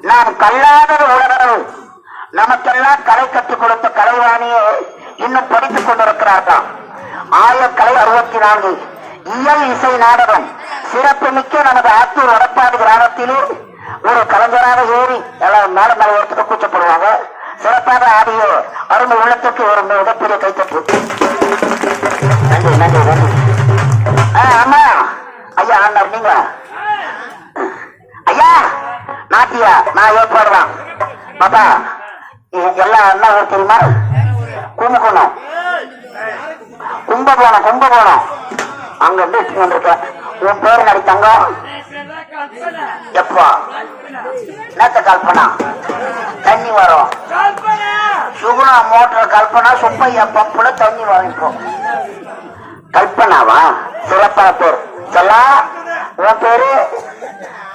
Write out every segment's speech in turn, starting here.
நாம் கல்லாத உலகம் நமக்கெல்லாம் கலை கற்றுக் கொடுத்த கலைவாணியை இன்னும் படித்துக் கொண்டிருக்கிறார்களாம் ஆயிரக்கலை அறுபத்தி நான்கு. இயல் இசை நாடகம். சிறப்பு மிக்க நமது ஆத்தூர் வடப்பாடு கிராமத்திலே ஒரு கலைஞராக ஏறி எல்லாம் மேல மேல ஒருத்தருக்கு கூச்சப்படுவாங்க. சிறப்பாக ஆடிய அருமை உள்ளத்துக்கு ஒரு மிகப்பெரிய கைத்தட்டு. நன்றி நன்றி நன்றி. ஆமா ஐயா அண்ணா நீங்களா? ஐயா நாட்டியா? நான் ஏற்பாடுதான். பாப்பா எல்லாம் என்ன ஊர் தெரியுமா? கும்பகோணம் கும்பகோணம் கும்பகோணம் அங்க இருந்து எடுத்துட்டு வந்திருக்கேன். உன் பேர் நடி தங்கம்? எப்போ? நேத்த கல்பனா. தண்ணி வரும். சுகுணா மோட்டர் கல்பனா சுப்பையா பம்புல தண்ணி வரும் இப்போ. கல்பனாவா? சிறப்பான பேர். சொல்லா உன் பேரு?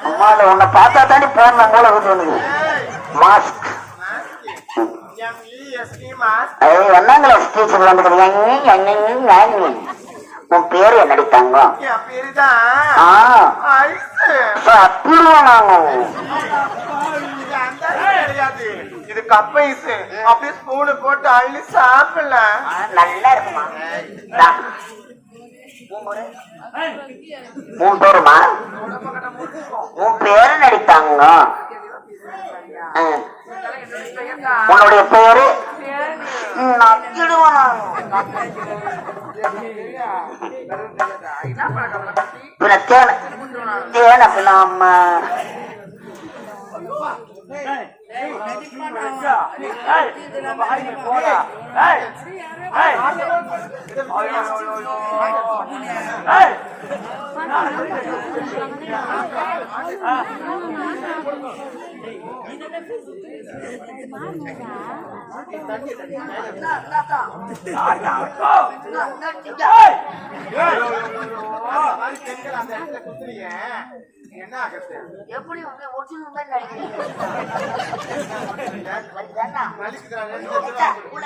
அம்மால உன்னை பார்த்தா தாண்டி போன மூல விட்டு மாஸ்க் என்னங்களா டீச்சர் வந்துக்கிறீங்க உன் பேரு என்னடி தங்கம் சத்துருவா நாங்க இது கப் ஐஸ் அப்படியே ஸ்பூனு போட்டு அள்ளி சாப்பிடலாம் நல்லா இருக்குமா? மூணு பேருமா மூணு பேரு நடித்தாங்க உன்னுடைய பேரு? நக்கிடுவான தேன நம்ம போடா என்ன எப்படி உங்க ஒரிஜினல் மாதிரி உள்ள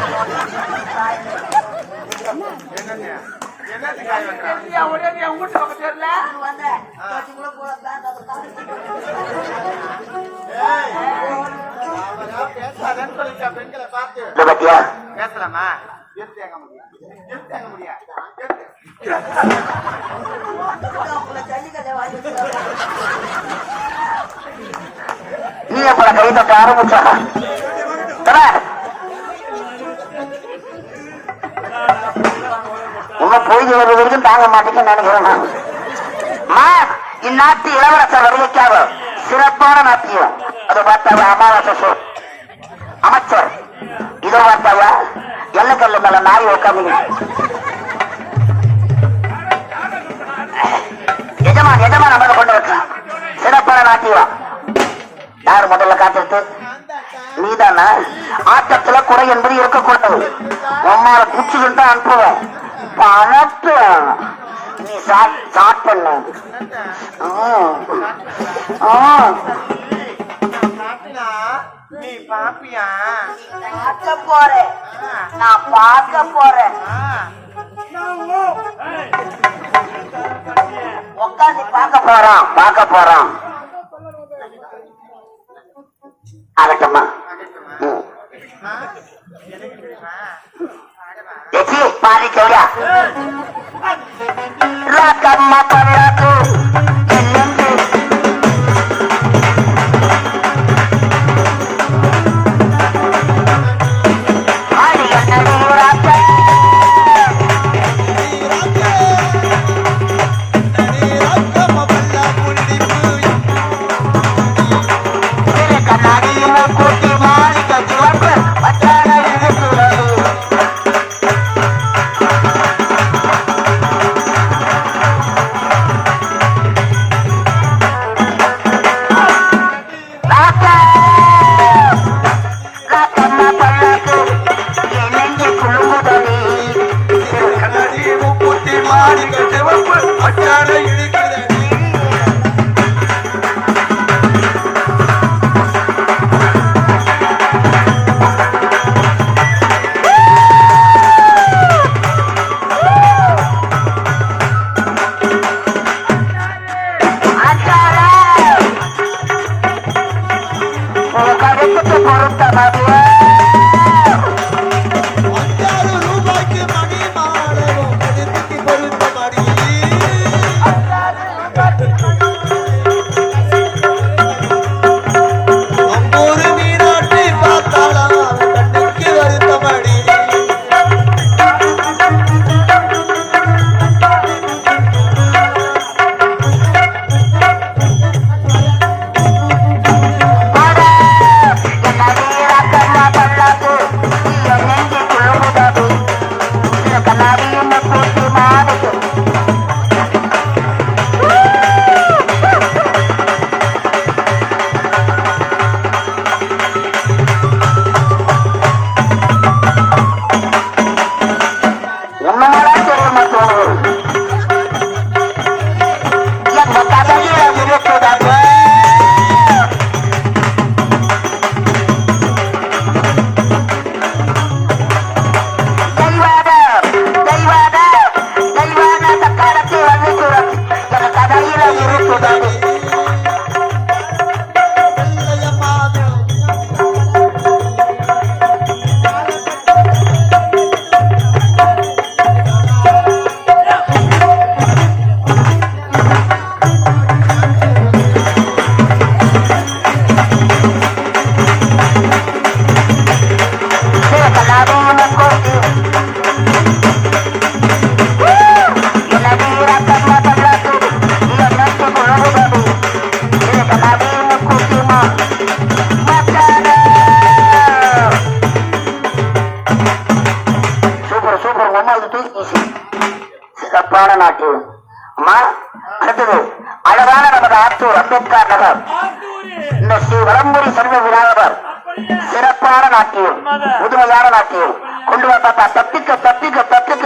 பேசலாமா? எடுத்தேங்க முடியும் எடுத்து. உங்களை நீ அப்பட கை தட்ட ஆரம்பிச்சா? உங்க பொழுது வர்றது வரைக்கும் தாங்க மாட்டேங்குன்னு நினைக்கிறேன் இந்நாட்டு இளவரசர் வருகைக்காக சிறப்பான நாட்டியம். அதை பார்த்தாவா அமாவாசை அமைச்சர். இதை பார்த்தாவா? எல்லக்கல்லு மேல நாய் உட்காந்து எஜமான் எஜமான் அமர்ந்து கொண்டு வச்சான் சிறப்பான நாட்டியவா யார் முதல்ல காத்திருக்கு நீதானா? ஆட்டத்துல குறை என்பது இருக்கக்கூடாது. உம்மால குச்சி தான் அனுப்புவேன். பணத்து. நீ சாட் பண்ணு நீ பாப்பியா? பார்க்க போறேன். நான் பார்க்க போறேன். உட்காந்து பார்க்க போறோம் பார்க்க போறோம் ஆகட்டுமா? பாதி கவுடா ராக்கம்மா பல்லாக்கு அழகான நமது ஆத்தூர் அம்பேத்கர் நகர். இந்த ஸ்ரீ வடம்பூரி சர்வ விநாயகர் சிறப்பான நாட்டியம் புதுமையான நாட்டியம் கொண்டு வந்த தப்பிக்க தப்பிக்க தப்பிக்க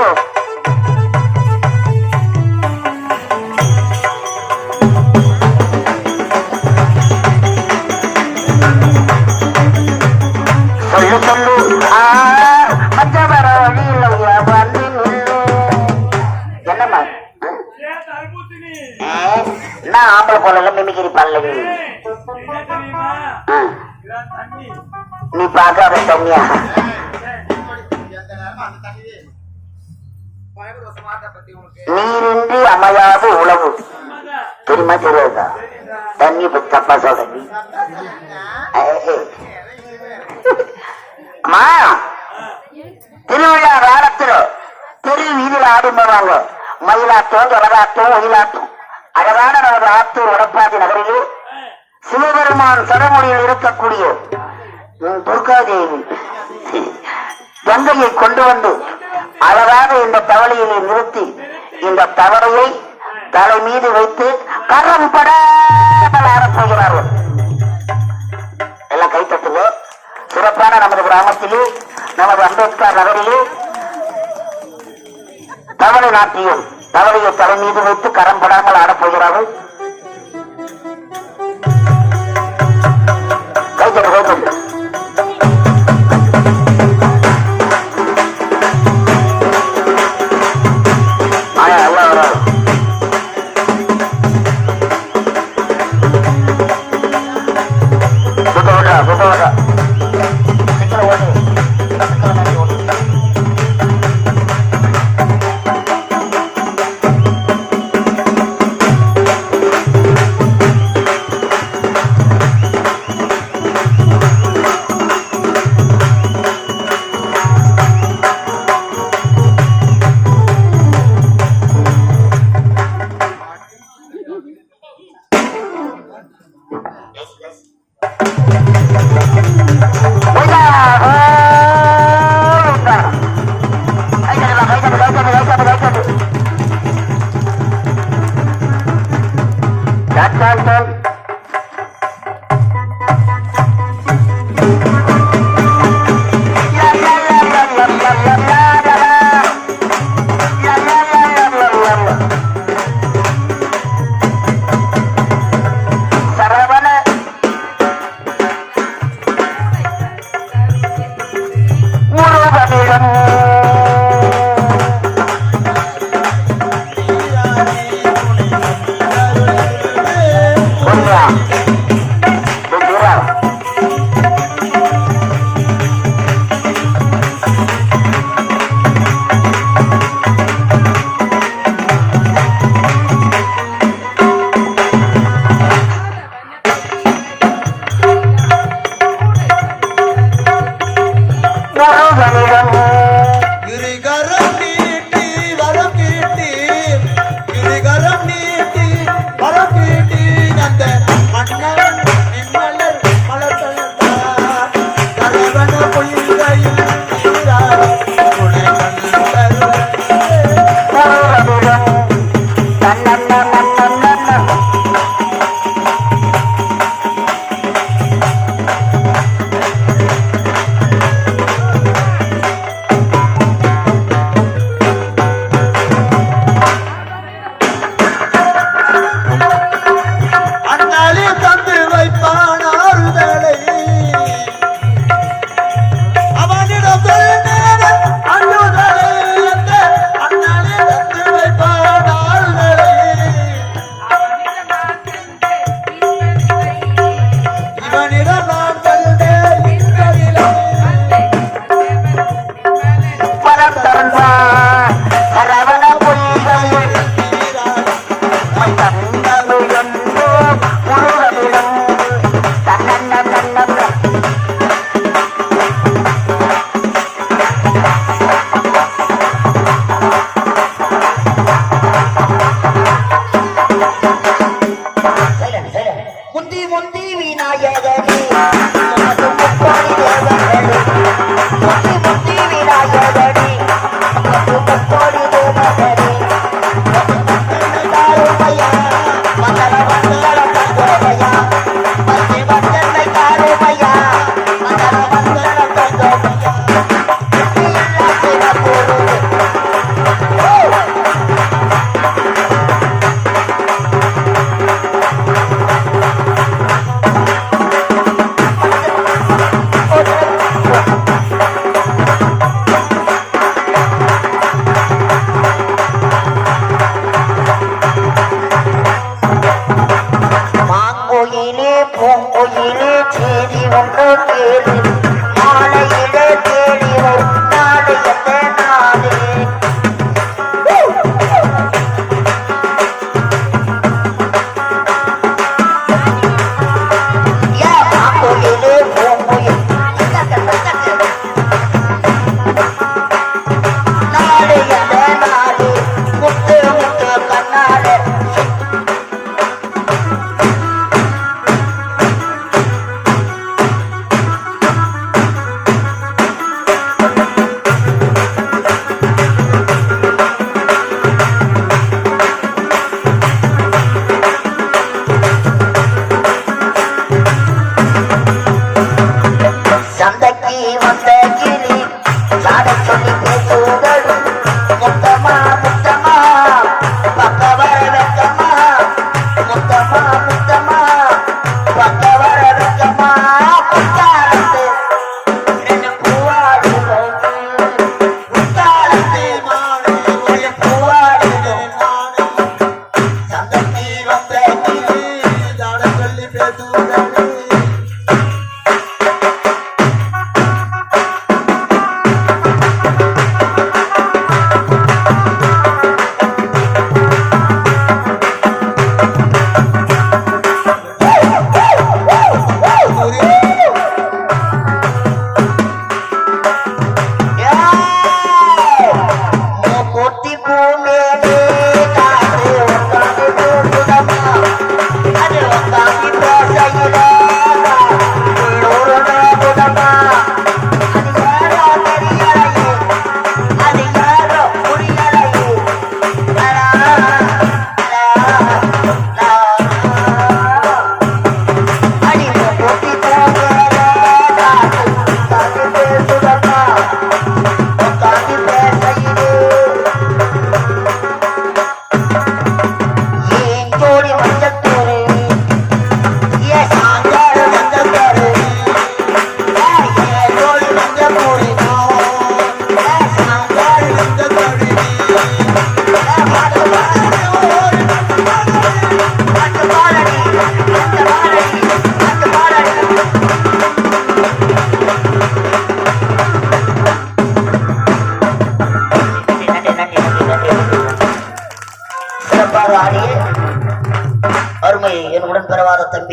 ஸ்மார்ட்டா பத்தி உனக்கு நீரின்றி அமையாது உழவு தெரியுமா தெரியாதா தண்ணி பத்தி தப்பா சொல்ற அம்மா திருவிழா காலத்துல தெரு வீதியில் ஆடும்போவாங்க மயிலாட்டம் ஜலகாட்டம் ஒயிலாட்டம் அழகான நமது ஆத்தூர் வடப்பாதி நகரிலே சிவபெருமான் சடமொழியில் இருக்கக்கூடிய துர்காதேவி. கங்கையை கொண்டு வந்து அழகாக இந்த தவளையிலே நிறுத்தி இந்த தவளையை தலை மீது வைத்து கரம் படாமல் ஆடப் போகிறார்கள் எல்லாம் கைத்தட்டுங்க சிறப்பான நமது கிராமத்திலே நமது அம்பேத்கர் நகரிலே தவளை நாட்டியம் தவளையை தலை மீது வைத்து கரம் படாமல் ஆடப் tal, tal.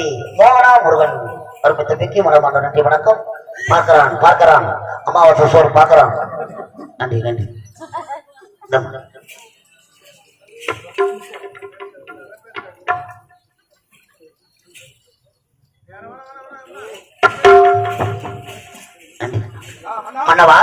தம்பி மோகனா முருகன். அருமை தம்பிக்கு மலமாண்ட நன்றி வணக்கம். பார்க்கறான் பார்க்கறான். அமாவாசை சோறு பார்க்கிறான். நன்றி நன்றி. மன்னவா